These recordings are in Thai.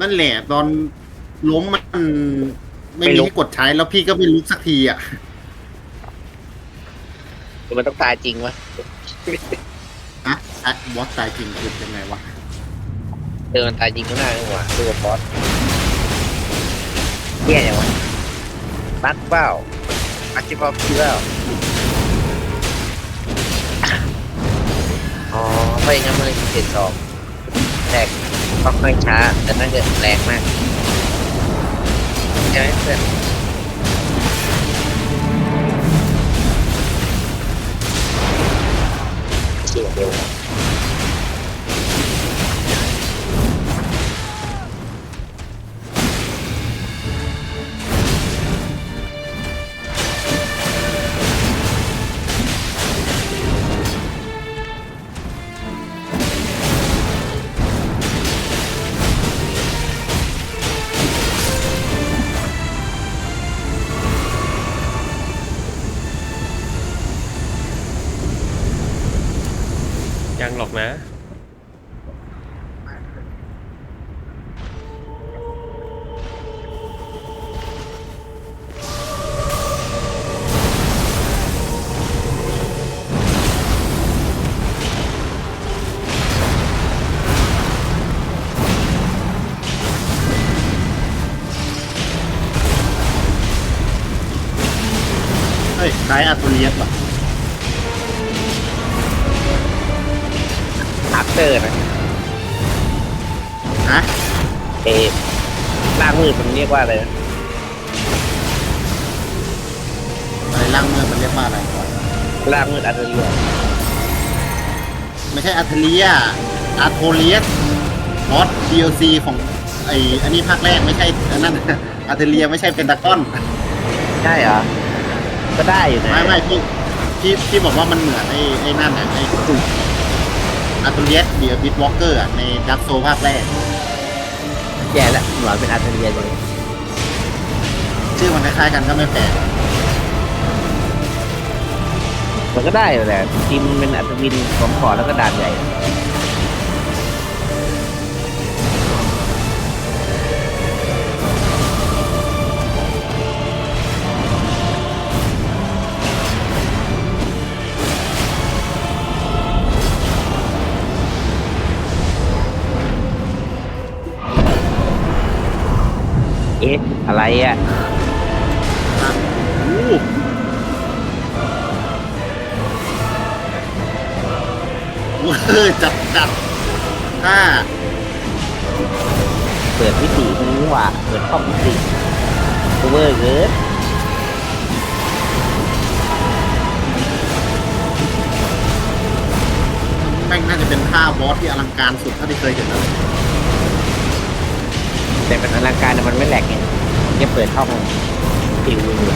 นั่นแหละตอนล้มมันไม่ไม่มีลุกให้กดใช้แล้วพี่ก็ไม่ลุกสักทีอะหรือมันต้องตายจริงวะอะอะบอสตายจริงคือยังไงวะเออมันตายจริงก็ได้นี่หว่าดูกับบอสเหี้ยอย่างวะบักเปล่าอัจจิพอคือเปล่าอ๋อเพราะอย่างนั้นมันเลยมีเจ็ดสองแรก ค่อนข้างช้า แต่น่าจะแรงมากใช่ไหมเพื่อนเสียเร็ว ยังหรอกนะ เฮ้ยคล้ายอาตูเลียสป่ะ อัพเตอร์นะฮะเอล่างมือมันเรียกว่าอะไรนะอะไรล่างเมืองมันเรียกว่าอะไรวะล่างมืออัลเทอร์เรียไม่ใช่อาร์เทเลียอาร์โทเลียสบอส DLC ของไออันนี้ภาคแรกไม่ใช่อันนั้นอาร์เทเลียไม่ใช่เป็นตากอน ใช่เหรอ ก็ได้อยู่นะ ไม่ไม่พี่พี่พี่บอกว่ามันเหมือนไอ้ไอ้นั่นอะไอ้ อาร์ตูเลียสเดียบิทวอล์กเกอร์ในดักโซภาคแรก แย่ละหนอนเป็นอัลเทอร์เรียเลยชื่อมันคล้ายๆกันก็ไม่แปลกมันก็ได้อยู่แหละทีมมันเป็นอัศวินของขอแล้วก็ด่านใหญ่ อ๊ะ อะไรอะอะอู้เวอร์จัดจัดถ้าเปิดวิถีมันนี่หว่าเปิดข้อมิติเวอร์เกินแม่งน่าจะเป็นท่าบอสที่อลังการสุดเท่าที่เคยเห็นเลย แต่เป็นอลังการแต่มันไม่แหลกไงมันจะเปิดห้องติวอยู่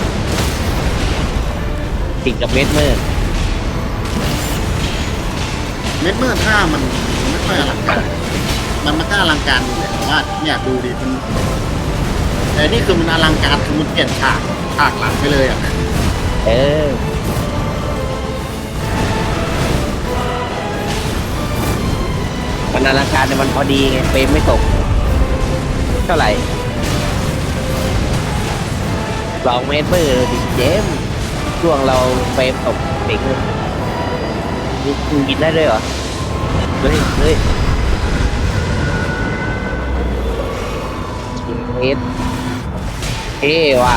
ติดกับเมสเมอร์เม็ดเมื่อท่ามันไม่ค่อยอลังการ มันมันก็อลังการอยู่แหละแต่ว่าเนี่ยดูดิมันแต่นี่คือมันอลังการคือมันเปลี่ยนฉากฉากหลังไปเลยอะเออมันอลังการแต่มันพอดีไงเฟรมไม่ตก เท่าไหร่สองเมตรเบอร์ดิเจมส์ช่วงเราเฟรมตกเด็กเลยมีคุณกินได้ด้วยเหรอ เฮ้ยเฮ้ยเมตรเท่ว่ะ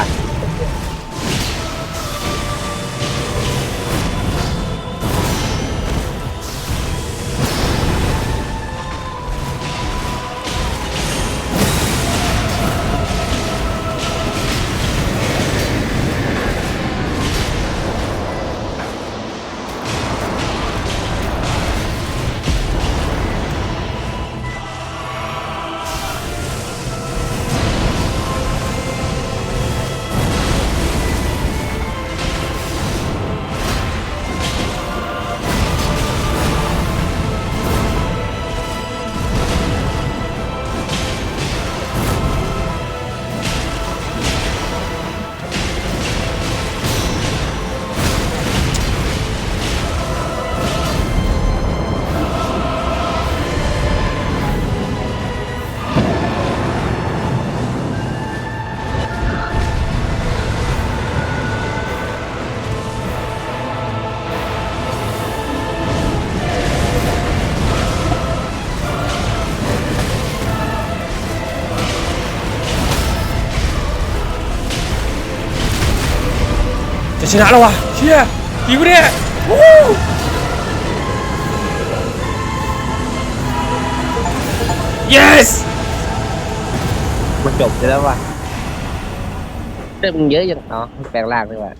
จะชนะแล้ววะเชี่ยจริงปะเนี่ยวู้ yes มันจบไปแล้วว่ะเรื่องมึงเยอะยังอ๋อแปลงร่างดีกว่า